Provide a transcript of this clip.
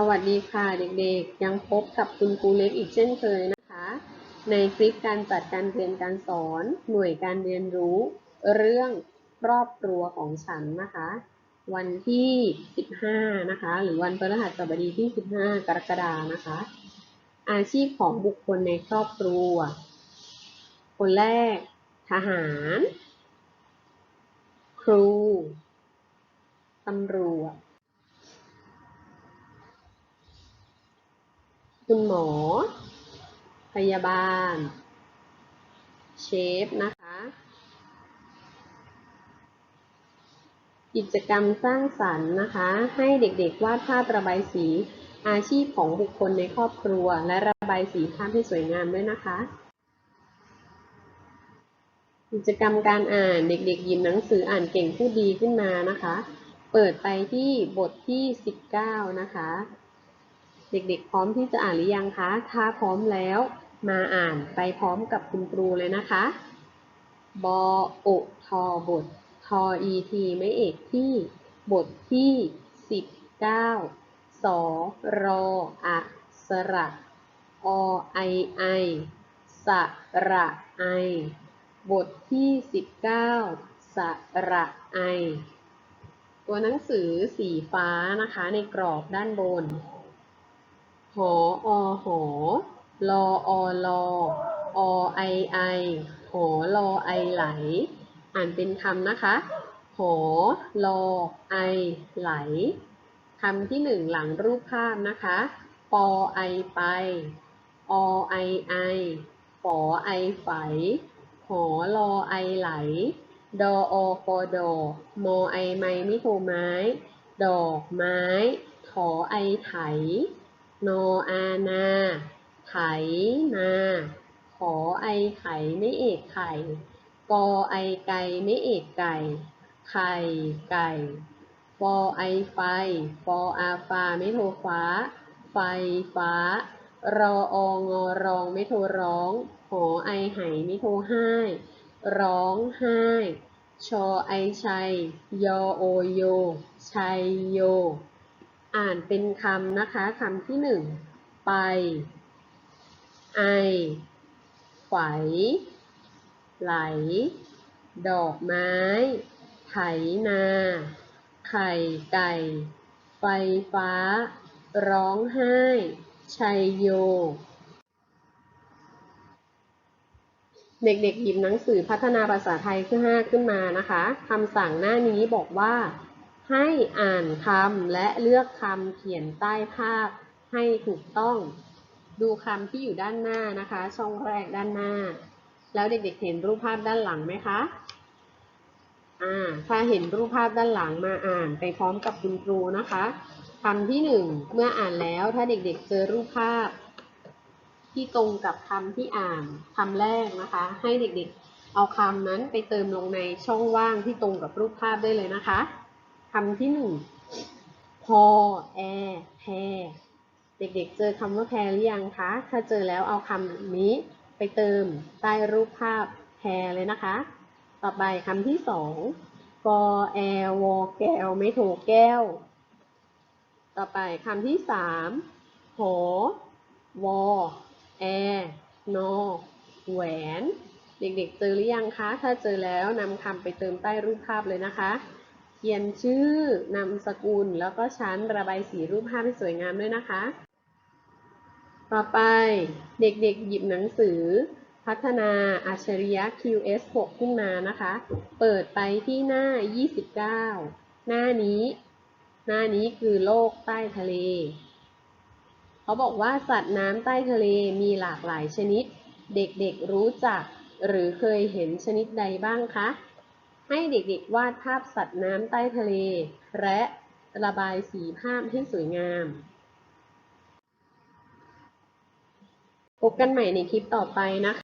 สวัสดีค่ะเด็กๆ ยังพบกับคุณครูเล็กอีกเช่นเคยนะคะ ในคลิปการจัดการเรียนการสอนหน่วยการเรียนรู้ เรื่องครอบครัวของฉันนะคะ วันที่ 15 นะคะ หรือวันพฤหัสบดีที่ 15 กรกฎานะคะ อาชีพของบุคคลในครอบครัว คนแรก ทหาร ครูตำรวจ คุณหมอ พยาบาล เชฟ นะคะ กิจกรรมสร้างสรรค์นะคะ ให้เด็กๆ วาดภาพระบายสีอาชีพของบุคคลในครอบครัว และระบายสีภาพให้สวยงามด้วยนะคะ กิจกรรมการอ่านเด็กๆหยิบหนังสืออ่านเก่งพูดดีขึ้นมานะคะ เปิดไปที่บทที่ 19 นะคะ เด็กๆ พร้อมที่จะอ่านหรือยังคะ ถ้าพร้อมแล้วมาอ่านไปพร้อมกับคุณครูเลยนะคะ บอโอทอบท ทออีทีไม่เอกที่บทที่19สอรออะสระอไอไอสระไอบทที่19สระไอตัวหนังสือสีฟ้านะคะในกรอบด้านบน หออหอลออลออไอไอหอลอไอไหล อ่านเป็นคำนะคะหอลอไอไหลคำที่หนึ่งหลังรูปภาพนะคะปอไอไป อไอไอฝอไอไฝหอลอไอไหล ดออฟอดอมอไอไม้มิโทไม้ ดอกไม้ถอไอไถ โนอานาไถนา ขอไอไข่ไม่เอกไข่ กอไอไก่ไม่เอกไก่ ไข่ไก่ฟอไอไฟ ฟออาฟาไม่โทฟ้า ไฟฟ้า รอองอรองไม่โทร้อง หอไอไหไม่โทให้ร้องไห้ ชอไอชัย ยอโอโย ชัยโย อ่านเป็นคำนะคะคำที่หนึ่งไป ไอไฝไหล ดอกไม้ ไถนา ไข่ไก่ ไฟฟ้า ร้องไห้ ชัยโย เด็กๆหยิบหนังสือพัฒนาภาษาไทยขึ้นห้าขึ้นมานะคะคำสั่งหน้านี้บอกว่า ให้อ่านคำและเลือกคำเขียนใต้ภาพให้ถูกต้อง ดูคำที่อยู่ด้านหน้านะคะ ช่องแรกด้านหน้า แล้วเด็กๆเห็นรูปภาพด้านหลังไหมคะอ่าถ้าเห็นรูปภาพด้านหลังมาอ่านไปพร้อมกับคุณครูนะคะคำที่หนึ่งเมื่ออ่านแล้วถ้าเด็กๆเจอรูปภาพ ที่ตรงกับคำที่อ่านคำแรกนะคะ ให้เด็กๆเอาคำนั้นไปเติมลงในช่องว่างที่ตรงกับรูปภาพได้เลยนะคะำที่หนึ่งพอแอแพรเด็กๆ เจอคำว่าแพรหรือยังคะ ถ้าเจอแล้วเอาคำนี้ไปเติมใต้รูปภาพแพรเลยนะคะ ต่อไปคำที่สองกอแอวอแก้วไม่โทแก้ว ต่อไปคำที่สามหอวอแอนอแหวน เด็กๆ เจอหรือยังคะ ถ้าเจอแล้วนำคำไปเติมใต้รูปภาพเลยนะคะ เขียนชื่อนามสกุลแล้วก็ชั้นระบายสีรูปภาพให้สวยงามด้วยนะคะ ต่อไปเด็กๆหยิบหนังสือ พัฒนาอัจฉริยะ QS 6ขึ้นมานะคะ เปิดไปที่หน้า 29 หน้านี้ หน้านี้คือโลกใต้ทะเล เขาบอกว่าสัตว์น้ำใต้ทะเลมีหลากหลายชนิด เด็กๆรู้จักหรือเคยเห็นชนิดใดบ้างคะ ให้เด็กๆวาดภาพสัตว์น้ำใต้ทะเล และระบายสีภาพให้สวยงาม พบกันใหม่ในคลิปต่อไปนะคะ